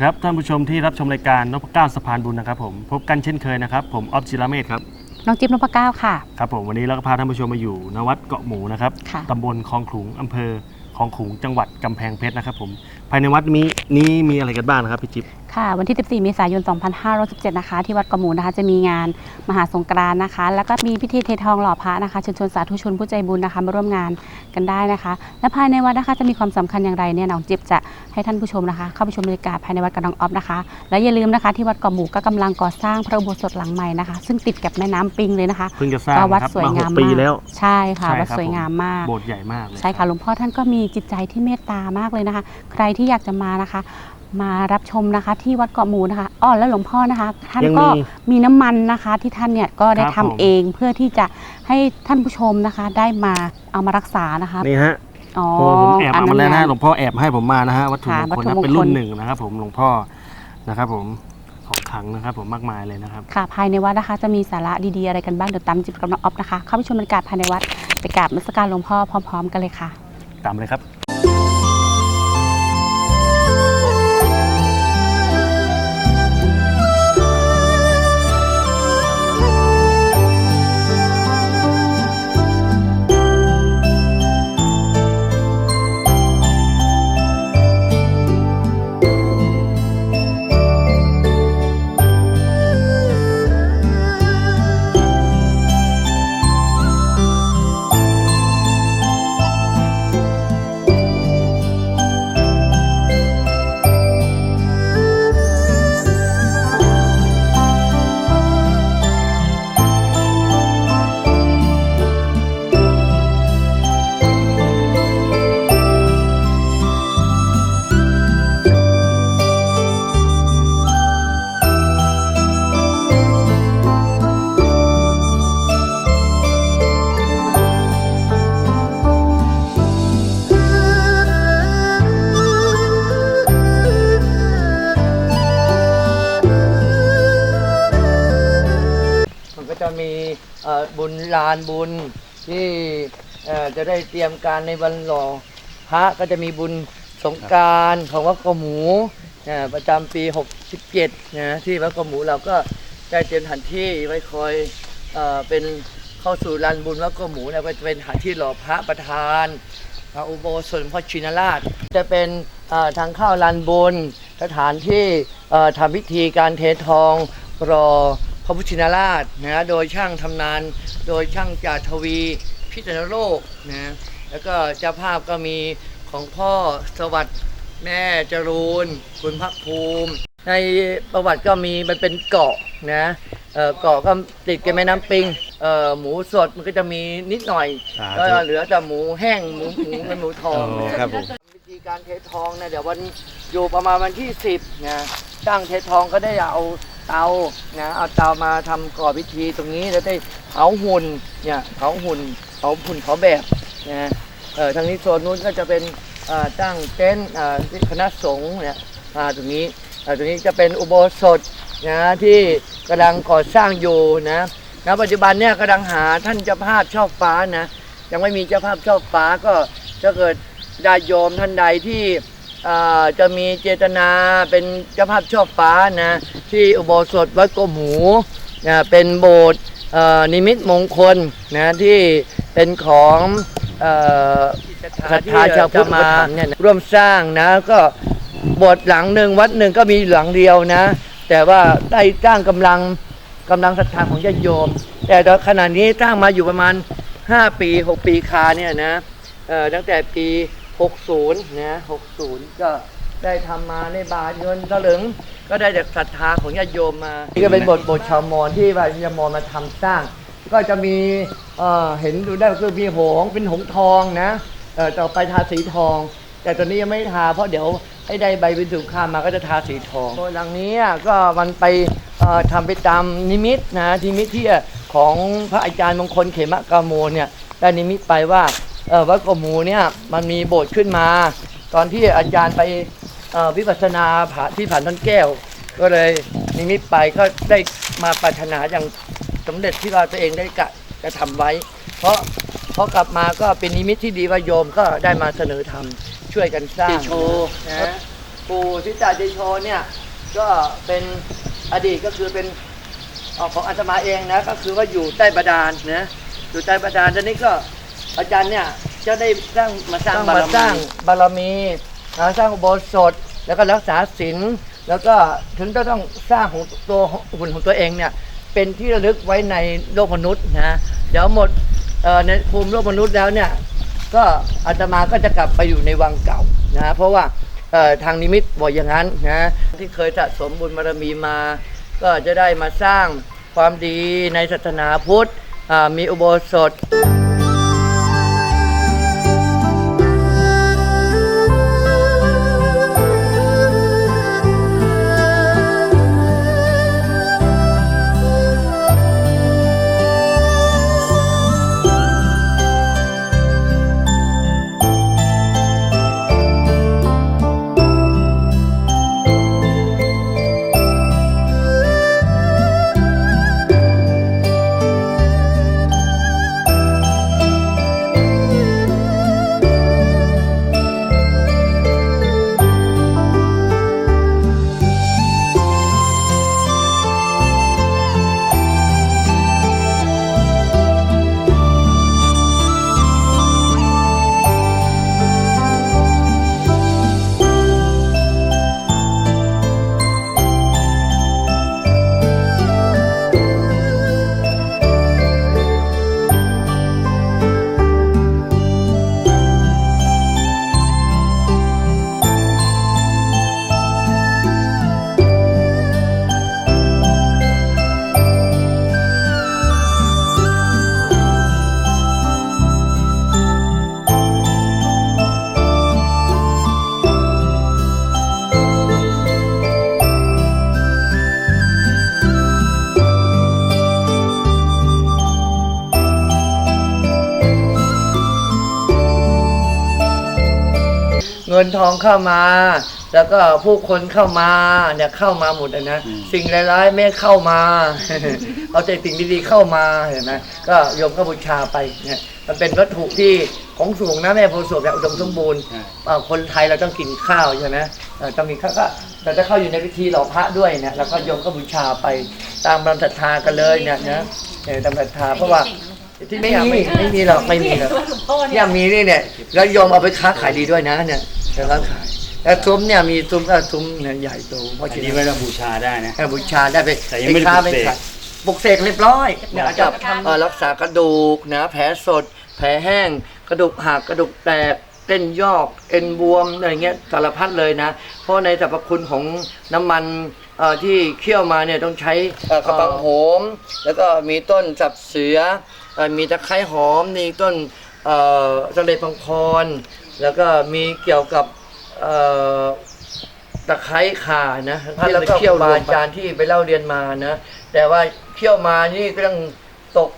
ครับท่านผู้ชมที่รับชมรายการนพเก้าสะพานบุญนะครับผมพบกันเช่นเคยนะครับ ผมออฟจิราเมธครับน้องจิ๊บนพเก้าค่ะ ครับผมวันนี้เราก็พาท่านผู้ชมมาอยู่ณวัดเกาะหมูนะครับค่ะ ตำบลคลองขลุงอำเภอคลองขลุงจังหวัดกำแพงเพชรนะครับผมภายในวัดนี้นี้มีอะไรกันบ้างนะครับพี่จิ๊บ ค่ะ วันที่ 14 เมษายน 2517 นะคะ ที่วัดกระหมูนะคะ จะมีงานมหาสงกรานต์นะคะ แล้วก็มีพิธีเททองหล่อพระนะคะ เชิญชวนสาธุชนผู้ใจบุญนะคะ มาร่วมงานกันได้นะคะ และภายในวัดนะคะ จะมีความสำคัญอย่างไรเนี่ย น้องจิ๊บจะให้ท่านผู้ชมนะคะ เข้าไปชมบรรยากาศภายในวัดกับน้องออฟนะคะ และอย่าลืมนะคะ ที่วัดเกาะหมูก็กำลังก่อสร้างพระอุโบสถหลังใหม่นะคะ ซึ่งติดกับแม่น้ำปิงเลยนะคะ เพิ่งจะสร้างก็วัดนะครับสวยมาหงากมปีมากแล้ว ใช่ค่ะใช่วัดครับสวยงามมาก โบสถ์ใหญ่มากเลยใช่ค่ะ หลวงพ่อท่านก็มีจิตใจที่เมตตามากเลยนะคะ ใครที่อยากจะมานะคะ มารับชมนะคะที่วัดเกาะหมูนะคะอ้อแล้วหลวงพ่อนะคะ ท่านยังก็มีมีน้ำมันนะคะ ที่ท่านเนี่ยก็ได้ครับทำผม เองเพื่อที่จะให้ท่านผู้ชมนะคะ ได้มาเอามารักษานะคะนี่ฮะอ๋อโอ้ผมแอบเอามาแล้วนะอัหลวงพ่อแอบให้ผมมานะฮะวัตถุมค่ะงคลวัตถุนะมงคลเป็นรุ่นหนึ่งนะครับ ผมหลวงพ่อนะครับ ผมของขลังนะครับ ผมมากมายเลยนะครับ ค่ะ ภายในวัดนะคะ จะมีสาระดีๆอะไรกันบ้างเดี๋ยวตามจิบกับน้องออฟนะคะเข้าไปชมบรรยากาศภายในวัดไปกราบนมัสการหลวงพ่อพร้อม ๆ กันเลยค่ะ ตามเลยครับ จะมีบุญลานบุญที่จะได้เตรียมการในวันหล่อพระก็จะมีบุญสงการของวัดกระหมูประจำปี 67นะที่วัดกระหมูเราก็ได้เตรียมสถานที่ไว้คอยเอเป็นเข้าสู่ลานบุญวัดกระหมูเนี่ยก็จะเป็นสถานที่หล่อพระประธานพระอุโบสถพ่อชินราช จะเป็นทางเข้าลานบุญสถานที่ทำพิธีการเททองรอ ระพุทธชินราชนะโดยช่างทำนาน โดยช่างจาทวีพิจารณโลกนะแล้วก็เจ้าภาพก็มีของพ่อสวัสดิ์แม่จรูนคุณพักภูมิ ในประวัติก็มีมันเป็นเกาะนะเอ่อเกาะก็ติดกับแม่น้ำปิงเอ่อหมูสดมันก็จะมีนิดหน่อยสาธุก็เหลือแต่หมูแห้งหมูหมูเงินหมูทองโอ้ครับผมวิธีการเททองเนี่ยเดี๋ยววันอยู่ประมาณวันที่สิบนะช่างเททองก็ได้เอา เตานะเอาเตามาทำก่อพิธีตรงนี้แล้วได้เผาหุ่นเนี่ยเผาหุ่นเผาหุ่นเผาแบบนะเออทางนี้โซนนู้นก็จะเป็นอ่อตั้งเต็นท์เอ่อที่คณะสงฆ์เนี่ยอ่าตรงนี้อ่อตรงนี้จะเป็นอุโบสถนะที่กำลังก่อสร้างอยู่นะณปัจจุบันเนี่ยกำลังหาท่านเจ้าภาพช่อฟ้านะยังไม่มีเจ้าภาพช่อฟ้าก็จะเกิดญาติโยมท่านใดที่ จะมีเจตนาเป็นเจ้าภาพชอบฟ้านะที่อุโบสถวัดโกหมูนะเป็นโบสถ์นิมิตมงคลนะที่เป็นของศรัทธาชาวพุทธมาร่วมสร้างนะก็โบสถ์หลังหนึ่งวัดหนึ่งก็มีหลังเดียวนะ แต่ว่าได้สร้างกำลังกำลังศรัทธาของญาติโยม แต่ตอนขณะนี้สร้างมาอยู่ประมาณ 5 ปี 6 ปีคาเนี่ยนะตั้งแต่ปี 60นะ60ก็ได้ทำมาในบาทเงินสลึงก็ได้จากศรัทธาของญาติโยมมา นี่ก็เป็นบทบทชาวมอญที่ว่าชาวมอญมาทำสร้าง ก็จะมีเอ่อเห็นดูได้ก็คือมีหงส์เป็นหงส์ทองนะเอ่อต่อไปทาสีทอง แต่ตอนนี้ยังไม่ทาเพราะเดี๋ยวให้ได้ใบวิสุข้ามมาก็จะทาสีทองโดยหลังนี้อะก็มันไปเอ่อทำไปตามนิมิตนะนิมิตที่ของพระอาจารย์มงคลเขมกาโมเนี่ยได้นิมิตไปว่า เอ่อวัดกบหมูเนี่ยมันมีโบสถ์ขึ้นมา ตอนที่อาจารย์ไปเอ่อวิปัสสนาผาที่ผ่านต้นแก้ว ก็เลยนิมิตไปก็ได้มาปรารถนาอย่างสำเร็จที่ว่าตัวเองได้กะจะทำไว้ เพราะเพราะกลับมาก็เป็นนิมิตที่ดีว่าโยมก็ได้มาเสนอทำช่วยกันสร้างโชว์นะปู่ทิตาเจโชเนี่ยก็เป็นอดีตก็คือเป็นเอ่อของอาตมาเองนะก็คือว่าอยู่ใต้บาดาลนะอยู่ใต้บาดาลตอนนี้ก็ อาจารย์เนี่ยจะได้สร้างมาสร้างมาสร้างบารมีนะสร้างอุโบสถ แล้วก็รักษาศีลแล้วก็ถึงจะต้องสร้างของตัวหุ่นของตัวเองเนี่ยเป็นที่ระลึกไว้ในโลกมนุษย์นะเดี๋ยวหมดเอ่อในภูมิโลกมนุษย์แล้วเนี่ยก็อาตมาก็จะกลับไปอยู่ในวังเก่านะเพราะว่าเอ่อทางนิมิตบอกอย่างนั้นนะที่เคยสะสมบุญบารมีมา ก็จะได้มาสร้างความดีในศาสนาพุทธอ่ามีอุโบสถ งินทองเข้ามา แล้วก็ผู้คนเข้ามาเนี่ยเข้ามาหมดอะนะ สิ่งร้ายๆไม่เข้ามา เอาแต่สิ่งดีๆเข้ามาเห็นไหมก็โยมก็บูชาไปเนี่ยมันเป็นวัตถุที่ของสูงนะแม่โพธิ์ศพเนี่ยอุดมสมบูรณ์อ่าคนไทยเราต้องกินข้าวใช่ไหมเอ่อต้องมีข้าวก็เราจะเข้าอยู่ในพิธีหล่อพระด้วยเนี่ยแล้วก็โยมก็บูชาไปตามกำลังศรัทธากันเลยเนี่ยนะเออตามศรัทธาเพราะว่าที่ไม่มีไม่มีหรอกไม่มีหรอกเนี่ยมีนี่เนี่ยแล้วโยมเอาไปค้าขายดีด้วยนะเนี่ย จะค้าขายแล้วซุ้มเนี่ยมีซุ้มก็ซุ้มเนี่ยใหญ่โตเพราะอัฉะนนี้นั้ไว้นเราบูชาได้นะให้บูชาได้ไปแต่ยังไม่ได้ค้าปลุกเสก ขายปลุกเสกเรียบร้อยเนี่ยอาจจะเอ่อรักษากระดูกนะแผลสด แผลแห้ง กระดูกหักกระดูกแตกเต้นยอกเอ็นบวมอะไรเงี้ยสารพัดเลยนะ เพราะในสรรพคุณของน้ำมันเอ่อที่เคี่ยวมาเนี่ยต้องใช้เอ่อกระบังโหม แล้วก็มีต้นสับเสือเอ่อมีตะไคร้หอมมีต้นเอ่อสะเลพังพร แล้วก็มีเกี่ยวกับตะไคร้ข่านะที่เราเคี่ยวมาอาจารย์ที่ไปเล่าเรียนมานะ แต่ว่าเคี่ยวมานี่ก็ต้องตก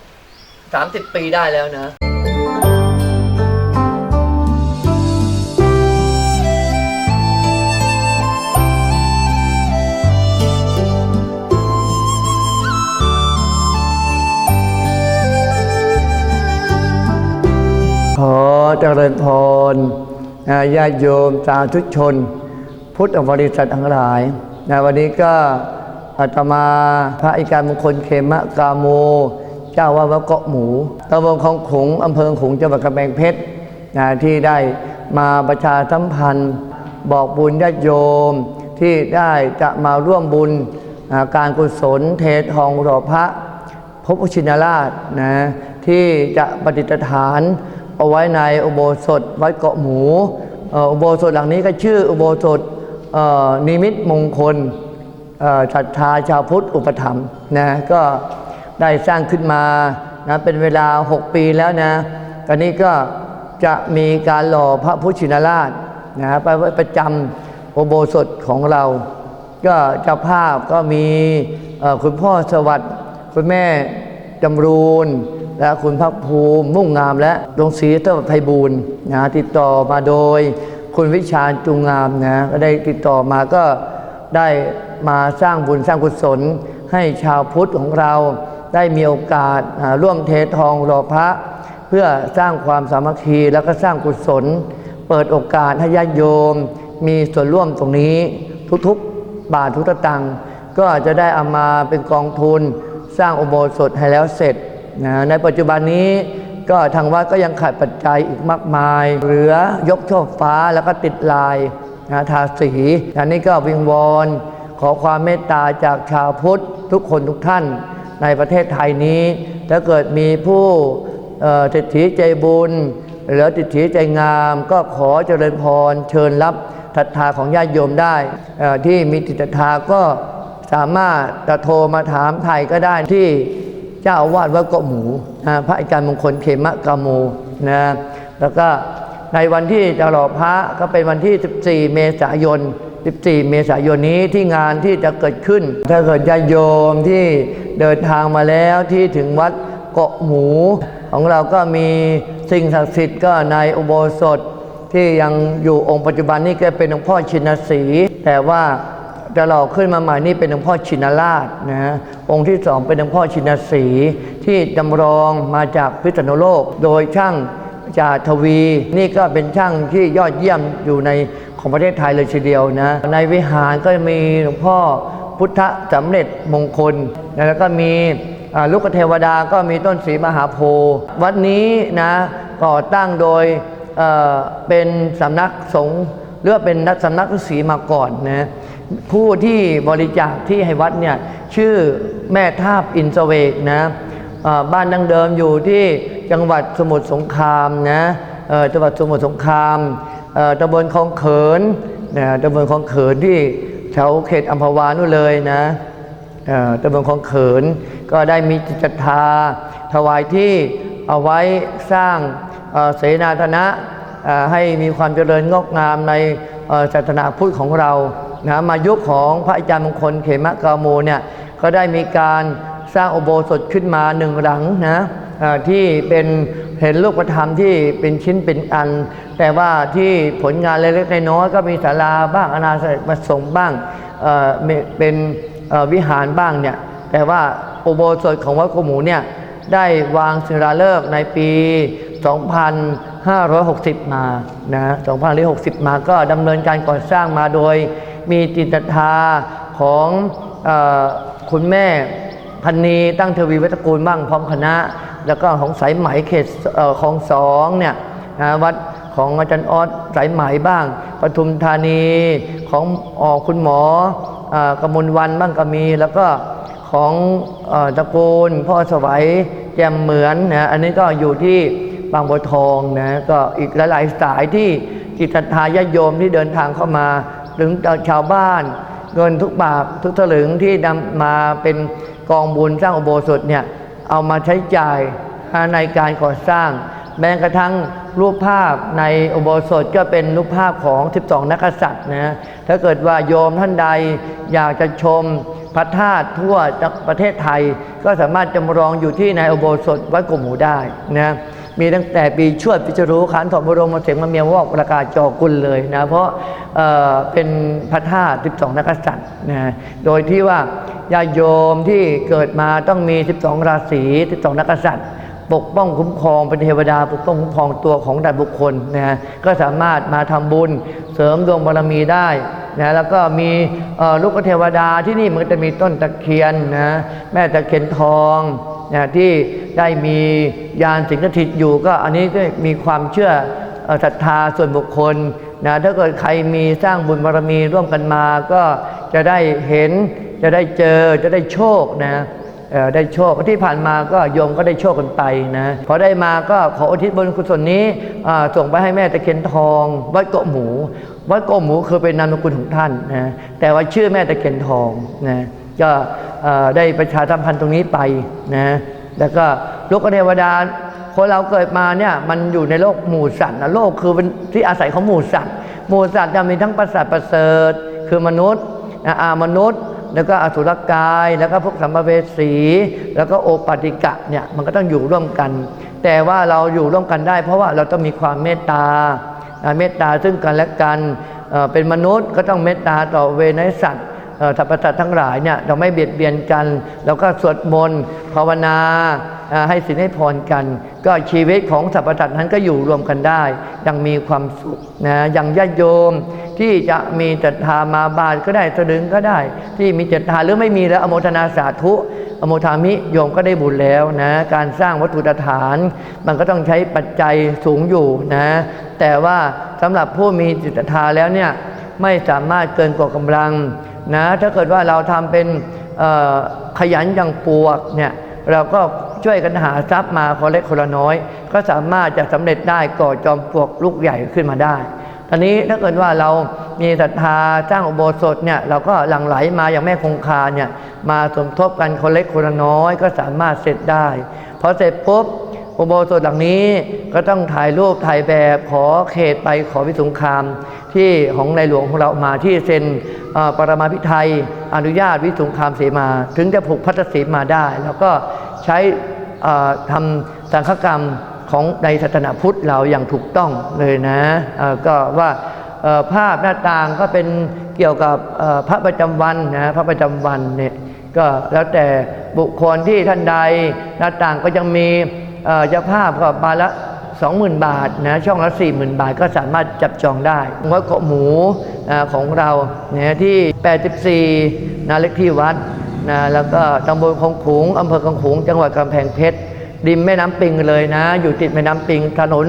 สามสิบปีได้แล้วนะ เจริญพรนะญาติโยมสาธุชน พุทธบริษัททั้งหลายนะวันนี้ก็อาตมาพระอิการมงคลเขมะกาโม เจ้าว่าวัดเกาะหมูตำบลคลองขงอำเภอขงจังหวัดกำแพงเพชรนะที่ได้มาประชาสัมพันธ์ บอกบุญญาติโยมที่ได้จะมาร่วมบุญการกุศลเทศทองหล่อพระพบชินราชนะที่จะประดิฐาน เอาไว้ในอุโบสถวัดเกาะหมูเอ่ออุโบสถหลังนี้ก็ชื่ออุโบสถนิมิตมงคลศรัทธาชาวพุทธอุปถัมภ์นะก็ได้สร้างขึ้นมานะเป็นเวลา 6 ปีแล้วนะตอนนี้ก็จะมีการหล่อพระพุทธชินราชนะไปไว้ประจำอุโบสถของเรา ก็เจ้าภาพก็มีคุณพ่อสวัสดิ์คุณแม่จำรูน และคุณพักภูมิมุ่งงามและดวงศรีเต้าไพบูลนะติดต่อมาโดย คุณวิชาญจุงงามนะก็ได้ติดต่อมาก็ได้มาสร้างบุญสร้างกุศล ให้ชาวพุทธของเราได้มีโอกาสร่วมเททองหล่อพระ เพื่อสร้างความสามัคคีแล้วก็สร้างกุศล เปิดโอกาสให้ญาติโยม มีส่วนร่วมตรงนี้ทุกๆบาททุกสตังก็จะได้เอามาเป็นกองทุน สร้างอุโบสถให้แล้วเสร็จ นะในปัจจุบันนี้ก็ทางวัดก็ยังขาดปัจจัยอีกมากมาย เหลือยกช่อฟ้าแล้วก็ติดลายนะทาสีอันนี้ก็วิงวอนขอความเมตตาจากชาวพุทธทุกคนทุกท่านในประเทศไทยนี้ ถ้าเกิดมีผู้เอ่อติดถีใจบุญ หรือติดถีใจงาม ก็ขอเจริญพรเชิญรับศรัทธาของญาติโยมได้ ที่มีจิตศรัทธาก็สามารถจะโทรมาถามไทยก็ได้ที่ เจ้าอาวาสวัดเกาะหมูนะพระอาจารย์มงคลเขมะกาโมนะแล้วก็ในวันที่จะหล่อพระก็เป็นวันที่ 14 เมษายน 14 เมษายนนี้ที่งานที่จะเกิดขึ้น ถ้าเกิดญาโยมที่เดินทางมาแล้วที่ถึงวัดเกาะหมู ของเราก็มีสิ่งศักดิ์สิทธิ์ก็ในอุโบสถที่ยังอยู่องค์ปัจจุบันนี้ก็เป็นหลวงพ่อชินสี แต่ว่า จะหล่อขึ้นมาใหม่นี่เป็นหลวงพ่อชินราชนะฮะองค์ที่สองเป็นหลวงพ่อชินสีที่จำลองมาจากพิษณุโลก โดยช่างจาทวี นี่ก็เป็นช่างที่ยอดเยี่ยมอยู่ในของประเทศไทยเลยทีเดียวนะ ในวิหารก็มีหลวงพ่อพุทธสำเร็จมงคล แล้วก็มีลูกเทวดาก็มีต้นสีมหาโพธิ์วัดนี้นะก่อตั้งโดยเเป็นสำนักสงฆ์หรือว่าเป็นนักสำนักฤาษีมาก่อนนะ ผู้ที่บริจาคที่ให้วัดเนี่ยชื่อแม่ทาบอินสเวกนะบ้านดังเดิมอยู่ที่จังหวัดสมุทรสงครามนะจังหวัดสมุทรสงครามตำบลคลองเขินนะตำบลคลองเขินที่แถวเขตอัมพวานู่นเลยนะตำบลคลองเขินก็ได้มีจิตศรัทธาถวายที่เอาไว้สร้างเสนาธนะให้มีความเจริญงอกงามในศาสนาพุทธของเรา นะมายุคของพระอาจารย์มงคลเขมะกาโมเนี่ยก็ได้มีการสร้างอุโบสถขึ้นมาหนึ่งหลังนะที่เป็นเห็นรูปธรรมที่เป็นชิ้นเป็นอัน แต่ว่าที่ผลงานเล็กๆน้อยๆก็มีศาลาบ้างอนาสถประสงค์บ้างเเป็นวิหารบ้างเนี่ยแต่ว่าอุโบสถของวัดโกหมูเนี่ยได้วางศิลาฤกษ์ในปี 2560 มานะ2560 มาก็ดำเนินการก่อสร้างมาโดย มีจิตทธาของอคุณแม่พันนีตั้งเทวีวัตกูลบ้างพร้อมคณะ แล้วก็ของสายไหมเขตของสองเนี่ยวัดของอาจารย์ออสสายไหมบ้างปทุมธานีของออคุณหมออกมลวันบ้างก็มี แล้วก็ของอตระกูลพ่อสวัยแจมเหมือนนะอันนี้ก็อยู่ที่บางบัวทองนะก็อีกหลายๆสายที่จิตศรัทธาญาโยมที่เดินทางเข้ามา ถึงชาวบ้าน เงินทุกบาททุกสลึงที่นำมาเป็นกองบุญสร้างอุโบสถเนี่ยเอามาใช้จ่ายในการก่อสร้าง แม้กระทั่งรูปภาพในอุโบสถก็เป็นรูปภาพของ 12 นักษัตริย์นะถ้าเกิดว่าโยมท่านใดอยากจะชมพระธาตุทั่วประเทศไทย ก็สามารถจำลองอยู่ที่ในอุโบสถวัดกลมหมูได้นะ มีตั้งแต่ปีชวดพิจารุขันถมบรมเสงมาเมียวอกประกาศจอกุลเลยนะเพราะเเป็นพระธาตุ12 นักษัตริย์นะโดยที่ว่าญาโยมที่เกิดมาต้องมี 12 ราศี 12 นักษัตริย์ปกป้องคุ้มครองเป็นเทวดาปกป้องคุ้มครองตัวของแต่บุคคลนะฮะก็สามารถมาทำบุญเสริมดวงบารมีได้นะแล้วก็มีลูกเทวดาที่นี่มันก็จะมีต้นตะเคียนนะแม่ตะเคียนทอง นะที่ได้มียานสิงสถิตอยู่ก็อันนี้ก็มีความเชื่อศรัทธาส่วนบุคคลนะถ้าเกิดใครมีสร้างบุญบารมีร่วมกันมา ก็จะได้เห็นจะได้เจอจะได้โชคนะได้โชคที่ผ่านมาก็โยมก็ได้โชคกันไปนะพอได้มาก็ขออุทิศบุญกุศลนี้ส่งไปให้แม่ตะเคียนทอง วัดโกหมู วัดโกหมูคือเป็นนามสกุลของท่านนะแต่ว่าชื่อแม่ตะเคียนทองนะก็ ได้ประชาสัมพันธ์ตรงนี้ไปนะแล้วก็ลูกเทวดาคนเราเกิดมาเนี่ยมันอยู่ในโลกหมู่สัตว์นะโลกคือเป็นที่อาศัยของหมู่สัตว์หมู่สัตว์จะมีทั้งประสาทประเสริฐ คือมนุษย์นะอามนุษย์ แล้วก็อสุรกาย แล้วก็พวกสัมภเวสี แล้วก็โอปปติกะเนี่ยมันก็ต้องอยู่ร่วมกัน แต่ว่าเราอยู่ร่วมกันได้ เพราะว่าเราต้องมีความเมตตาเมตตาซึ่งกันและกันเป็นมนุษย์ก็ต้องเมตตาต่อเวนสัตว์ สรรพสัตว์ทั้งหลายเนี่ยเราไม่เบียดเบียนกันแล้วก็สวดมนต์ภาวนาให้สินให้พรกัน ก็ชีวิตของสรรพสัตว์นั้นก็อยู่รวมกันได้ยังมีความสุขนะอย่างญาติโยมที่จะมีศรัทธามาบาทก็ได้สลึงก็ได้ ที่มีศรัทธาหรือไม่มีแล้วอโมทนาสาธุอโมทามิโยมก็ได้บุญแล้วนะการสร้างวัตถุฐาน มันก็ต้องใช้ปัจจัยสูงอยู่นะแต่ว่าสำหรับผู้มีจิตธาแล้วเนี่ยไม่สามารถเกินกว่ากำลัง นะถ้าเกิดว่าเราทำเป็นขยันอย่างปวกเนี่ยเราก็ช่วยกันหาทรัพย์มาคนเล็กคนละน้อย ก็สามารถจะสำเร็จได้ก่อจอมปลวกลูกใหญ่ขึ้นมาได้ตอนนี้ถ้าเกิดว่าเรามีศรัทธาสร้างอุโบสถเนี่ยเราก็หลั่งไหลมาอย่างแม่คงคาเนี่ยมาสมทบกันคนเล็กคนละน้อยก็สามารถเสร็จได้พอเสร็จปุ๊บ อุโบสถหลังนี้ก็ต้องถ่ายรูปถ่ายแบบขอเขตไปขอพิสงคราม ที่ของในหลวงของเรามาที่เซ็นปรมาภิไธยอนุญาตวิสุงคามเสมา ถึงจะผูกพัทธสีมาได้ แล้วก็ใช้ทำสังฆกรรมของในศาสนาพุทธเราอย่างถูกต้องเลยนะก็ว่าภาพหน้าต่างก็เป็นเกี่ยวกับพระประจำวันนะพระประจำวันเนี่ยก็แล้วแต่บุคคลที่ท่านใดหน้าต่างก็ยังมี เจ้าภาพก็บาละ20,000 บาทนะช่องละ 40,000 บาทก็สามารถจับจองได้วัดกาะหมูของเราเนี่ยที่ 84 นาเล็กที่วัดนะแล้วก็ตำบลคงขุงอำเภอคงขุง จังหวัดกำแพงเพชรริมแม่น้ำปิงเลยนะ อยู่ติดแม่น้ำปิง ถนน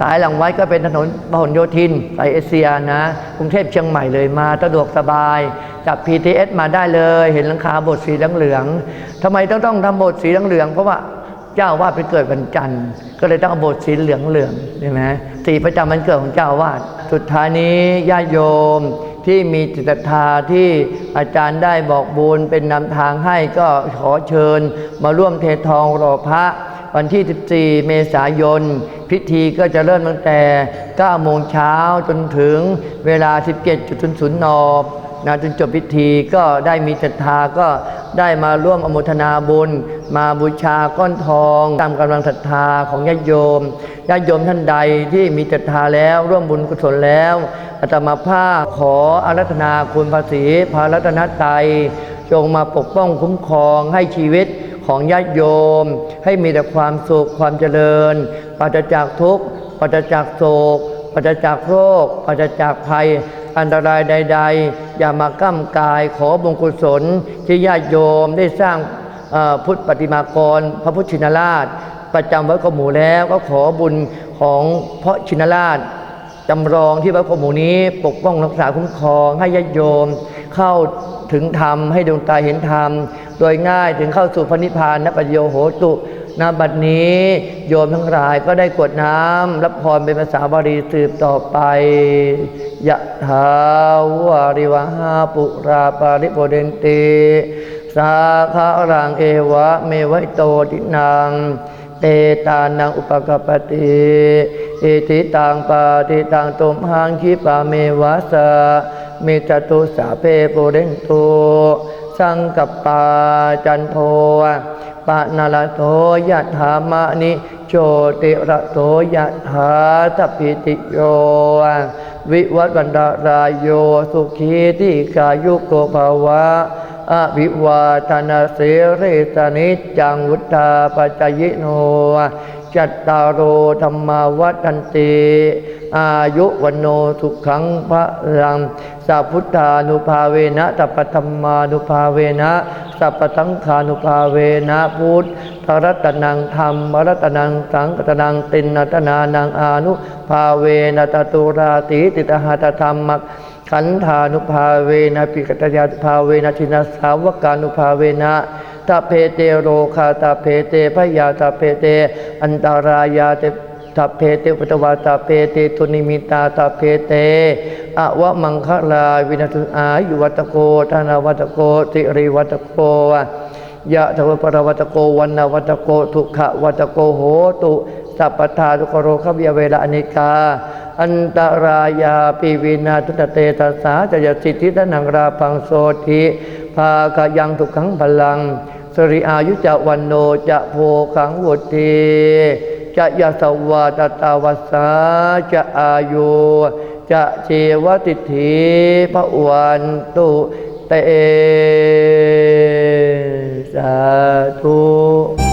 สายหลังวัดก็เป็นถนนพหลโยธินสายเอเชียนะกรุงเทพเชียงใหม่เลยมาสะดวกสบายจับ PTS มาได้เลย เห็นหลังคาโบสถ์สีเหลืองๆทำไมต้องต้องทำโบสถ์สีเหลืองๆเพราะว่า เจ้าวาดไปเกิดวันจันทร์ ก็เลยต้องเอาโบสถ์สีเหลืองเหลืองใช่ไหมสีประจำวันเกิดของเจ้าอาวาดสุดท้ายนี้ญาติโยมที่มีจิตศรัทธาที่อาจารย์ได้บอกบุญเป็นนำทางให้ก็ขอเชิญ มาร่วมเททองรอพระวันที่ 14 เมษายน พิธีก็จะเริ่มตั้งแต่ 9 โมงเช้าจนถึงเวลา 17.00น นะจนจบพิธีก็ได้มีศรัทธาก็ได้มาร่วมอนุทนาบุญ มาบูชาก้อนทอง ตามกำลังศรัทธาของญาติโยมญาติโยมท่านใดที่มีศรัทธาแล้วร่วมบุญกุศลแล้วอาตมาภาพขออารัธนาคุณภาษีพระรัตนตรัยจงมาปกป้องคุ้มครองให้ชีวิตของญาติโยม ให้มีแต่ความสุขความเจริญปราศจากทุกข์ปราศจากโศกปราศจากโรคปราศจากภัย อันตรายใด ๆ อย่ามาก้ำกายขอบุญกุศล ที่ญาติโยมได้สร้างพุทธปฏิมากร พระพุทธชินราช ประจำวัดกหมูแล้วก็ขอบุญของพระชินราชจำลองที่วัดกหมูนี้ปกป้องรักษาคุ้มครองให้ญาติโยม เข้าถึงธรรมให้ดวงตาเห็นธรรม โดยง่ายถึงเข้าสู่พระนิพพานนปัญโยโหตุ ณบัดนี้โยมทั้งหลายก็ได้กรวดน้ำรับพรเป็นภาษาบาลีสืบต่อไปยะถาวาริวหาปุราปาริโปเดนติสาคารังเอวะเมวัยโตตินังเตตานังอุปกปปติอิติตังปาติตังตุมหังคิปาเมวะสะเมจตุสาเพโปเรนตุสังกปาจันโท ปะนาลโทยะธามะนิโชติระโตยะถาทัพพิติโย วิวัตวันดารายโยสุขีที่กายุโกภาวะอวิวาทนาเสเรสนิจังวุธาปจายโนจัตตารโอธรรมาวัฏันติอายุวันโนสุขังพระรังสัพพุทธานุภาเวนะตัปปธรรมานุภาเวนะ สัพพทังคานุภาเวนะพุทธรัตนังธรรมรัตนังสังกตนังตินนัตนานังอานุภาเวนะตตุราติติตหะตธรรมขันธานุภาเวนะปิกตยานุภาเวนะชินาสาวกานุภาเวนะตาเพเตโรคาตาเพเตพยาตาเพเต อันตารายาเต ตาเพเตปตวาตาเพเตตุนิมิตาตาเพเตอวะมังคลาวินัสอายุวัตโกธนาวัตโกติริวัตโกยะทวปรวัตโกวันนาวัตโกทุขวัตโกโหตุสัพพทาทุกโรควิยเวลาอนิกา อันตรายาปีวินาทุตเตตัสสาจะยสิทธิทนังราพังโสธิภากยังทุกขังพลังสริอายุจะวันโนจะโพขังวุตี จะยาสวาตตาวสสาจะอายุจะเจวติถีพระวันตุเตสาธุ